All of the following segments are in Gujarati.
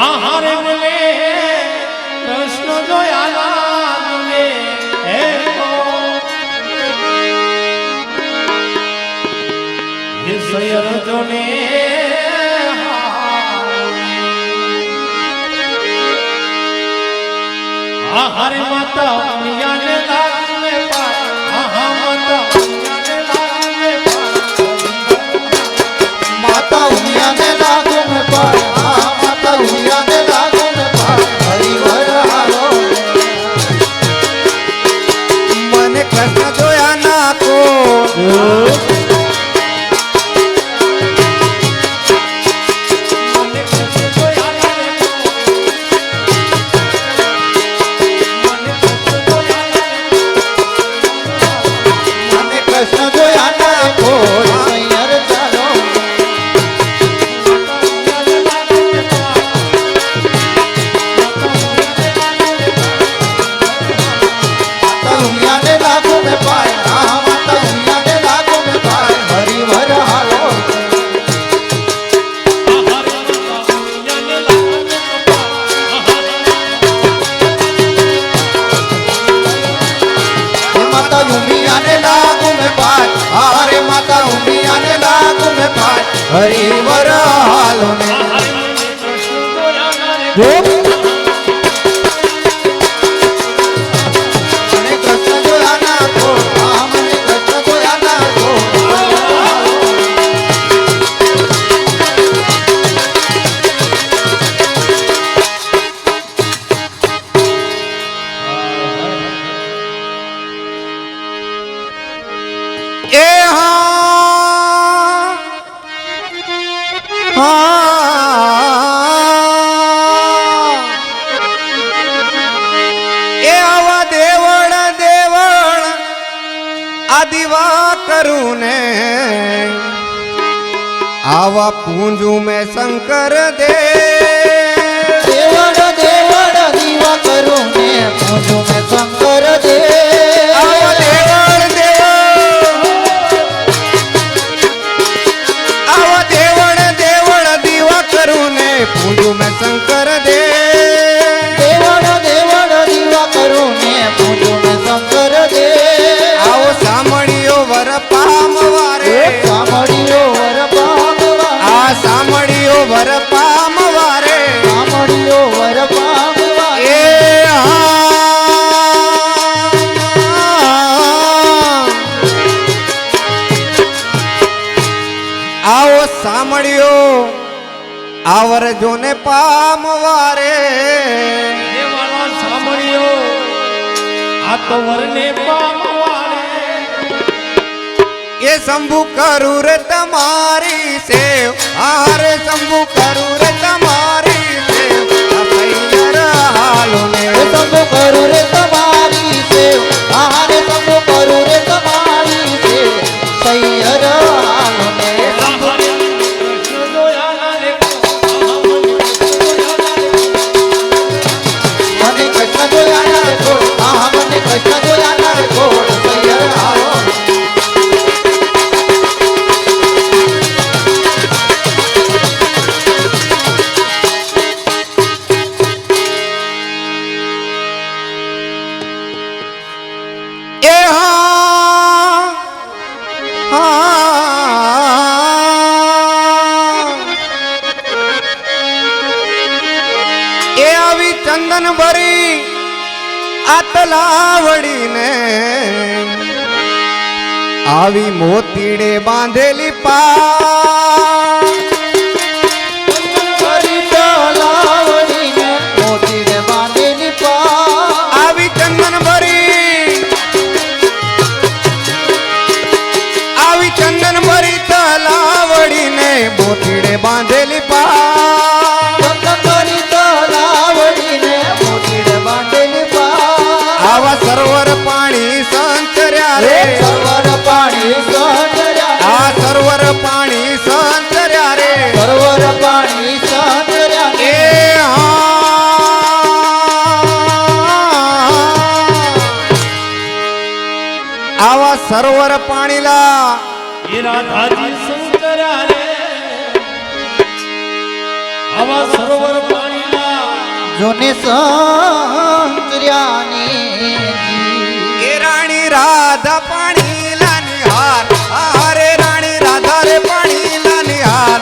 આહારે મળે કૃષ્ણ જોયા મળે હે હે સયર જોને આહારે માતા મિયાને લા હરિવર હાલો ને કરું ને આવા પૂંજું મેં શંકર દે. દેવડ દેવડ દીવા કરું ને પૂંજું મેં શંકર દે. સાંભળ્યો. આવરજો ને પામવારે સાંભળ્યો. આ તો વરને પામવારે એ શંભુ કરુર તમારી સેવ. હાર શંભુ કરુર રે તમારી સેવ. હાલો ને શંભુ કરું તમારી સેવ. હાર શંભુ કરું રે ભરી આતલાવડીને આવી મોતીડે બાંધેલી પા આવા સરોવર પાણીલા. એ રાધાજી શંકરા રે આવા સરોવર પાણીલા. જોને સંતર્યાની એ રાણી રાધા પાણીલા નિહાર હારે રાણી રાધા રે પાણીલા નિહાર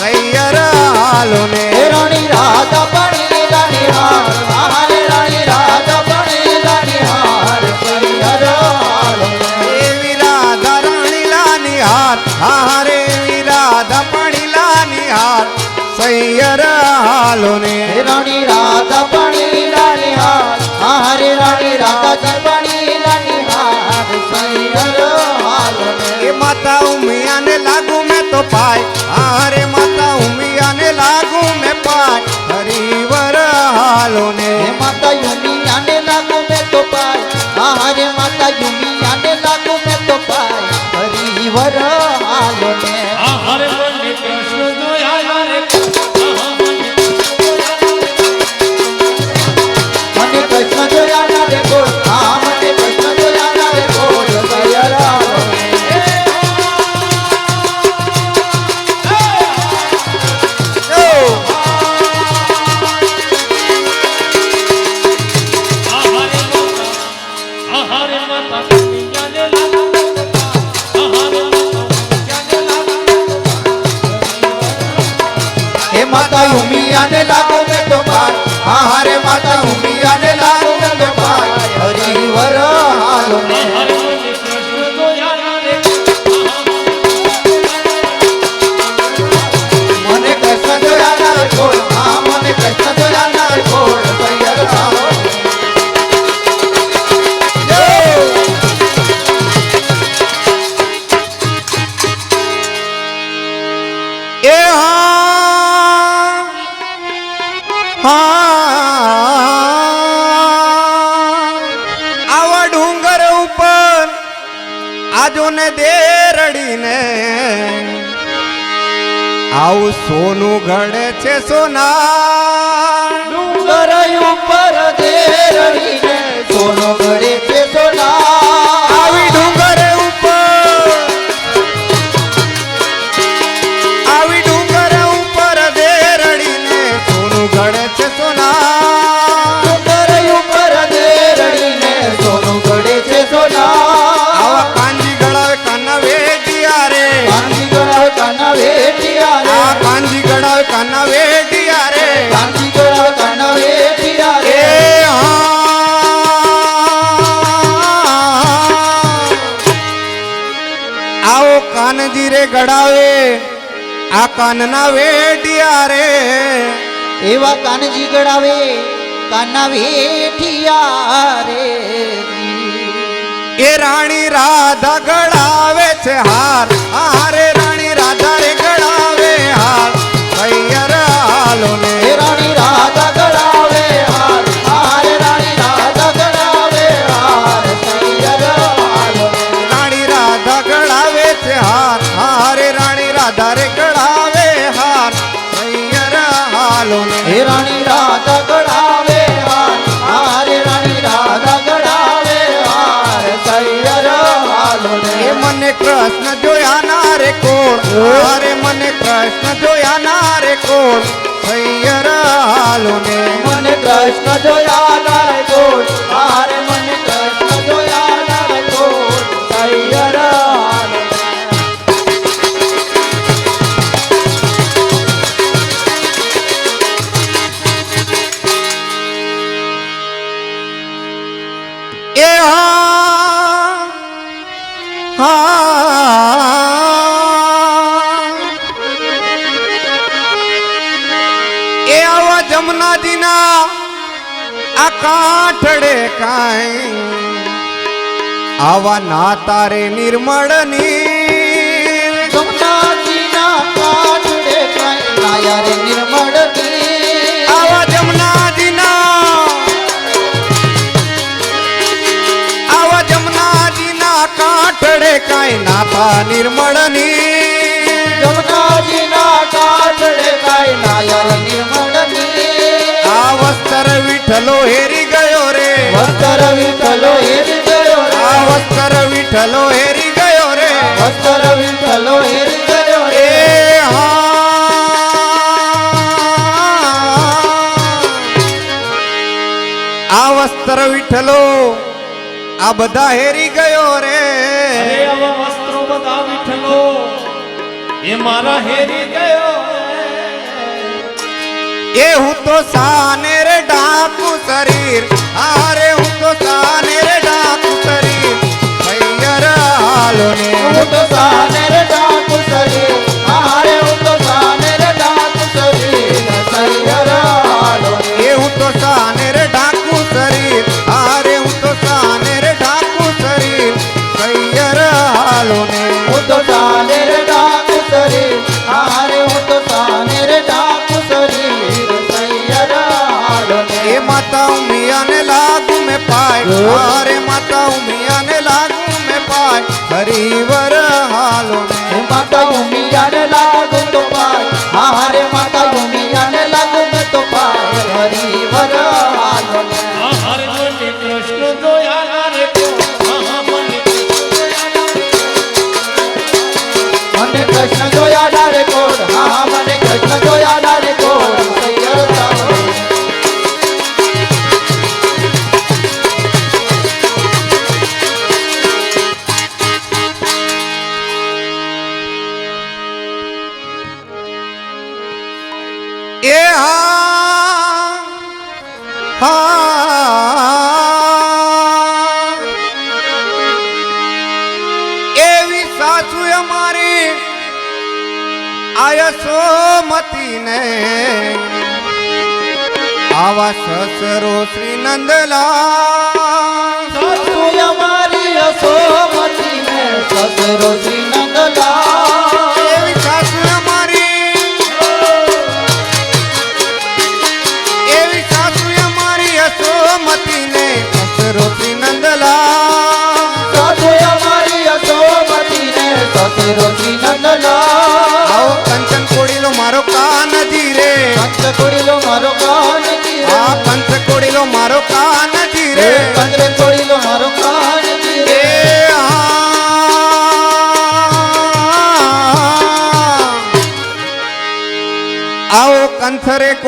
સૈયર હાલો ને રાણી રાધા પાણી આવો. કાનજી રે ગડાવે આ કાનના વેઠિયા રે એવા કાનજી ગડાવે કાનના વેઠિયા રે એ રાણી રાધા ગળાવે છે હાર હારે. જોયા ના રે કોણ? હૈયર હાલો ને મને કૃષ્ણ જોયા ના રે કોણ? હારે જમના જમનાજીના આ કાંઠડે કાંઈ. આવા ના તારે નિર્મળની જમનાજીના કાંઠડે આવા જમનાજીના આવા જમનાજીના કાંઈ. નાતા નિર્મળ હેરી ગયો રે. વસ્ત્ર વિઠ્ઠલો હેરી ગયો આ વસ્ત્ર વિઠલો હેરી ગયો રે. વસ્ત્ર વિઠલો હેરી આ વસ્ત્ર વિઠલો આ બધા હેરી ગયો રે. વસ્ત્રો બધા વિઠ્ઠલો એ મારા હેરી ગયો એ હું તો સાને डाकू शरीर अरे हूँ तो सानेर डाकू शरीर भैया हालो ने हूँ तो सानेर डाकू Yo ya da આયસો મતીને. આવા સસરો શ્રી નંદલા સાસુ અમારી અસો મતીને સસરો શ્રી નંદલા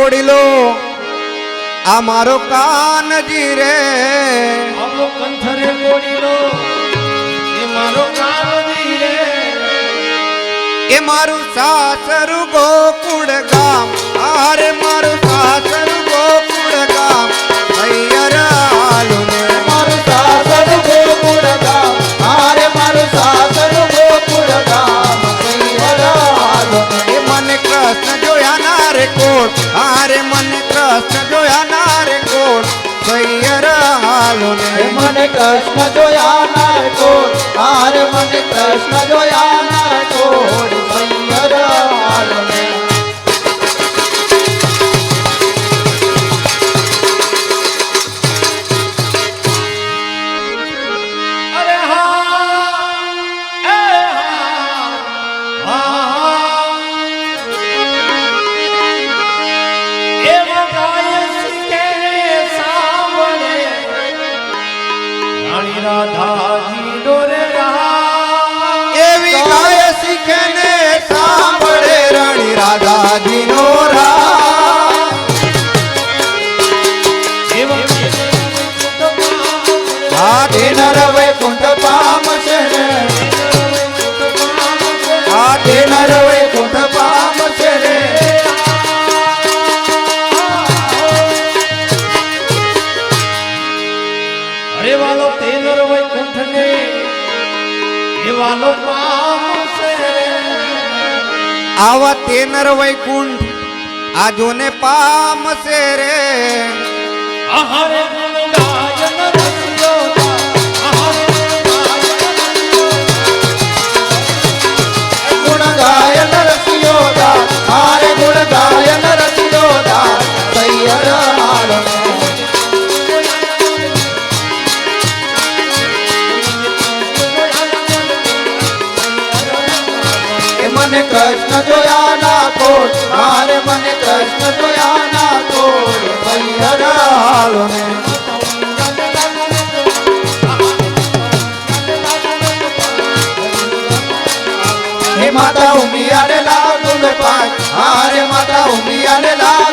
ગોડીલો આ મારો કાનજી રે આવો એ મારું સાસરું ગોકુળ ગામ આરે મારું મને કૃષ્ણ જોયા ના છોડ હાર મને કૃષ્ણ જોયા ના છોડ સૈયર હાલ. રાધાજી ડોરે એવી ગાય શીખે ને સાંભળે રણી રાધાજી નો હાથે નરવે કુંડ પામશે હાથે નરવે કુંડ પામશે અરે વાલો તેલ ને દેવાનો પામશે આવા તેનર વૈકુંઠ આજોને પામશે રે. આહારે ગાયન રસ્યો મન માતા ઉમિયા ને લાલ પાંચ હારે માતા ઉમિયા ને લાલ